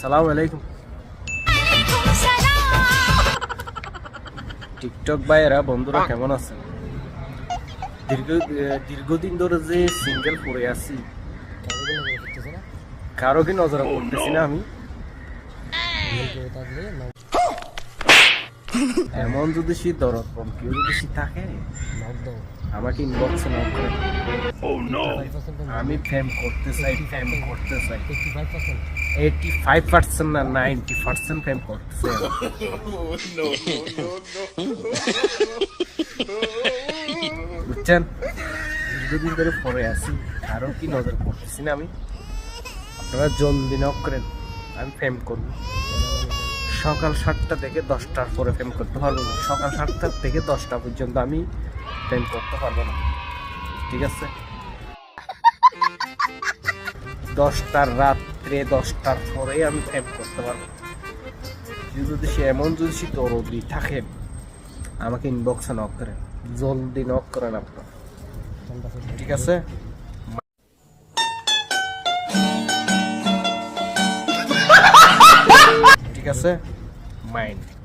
সালাম আলাইকুম। টিকটক ভাইয়েরা বন্ধুরা কেমন আছেন? দীর্ঘ দীর্ঘদিন ধরে যে সিঙ্গেল পড়ে আছি কারও কি নজরে পড়তেছি না আমি? এমন যদি সে দরদ কম কেউ যদি সে থাকে আমাকে ইনবক্সে নক করে আমি ফেম করতে চাই ফেম করতে চাই। এইটি ফাইভ পার্সেন্ট না নাইনটি পার্সেন্ট ফেম করতে চাই বুঝছেন? দীর্ঘদিন ধরে পরে আছি কারও কি নজর করতেছি না আমি? আপনারা জলদি নক করেন আমি ফেম করব। সকাল সাতটা থেকে দশটার পরে প্রেম করতে পারব না। সকাল সাতটা থেকে দশটা পর্যন্ত আমি প্রেম করতে পারব না। ঠিক আছে? দশটার রাত্রে, দশটার পরে আমি প্রেম করতে পারব যদি সে এমন যদি সে দরদি থাকে, আমাকে ইনবক্সে নক করেন জলদি নক করেন আপনার। ঠিক আছে? ঠিক আছে? mind.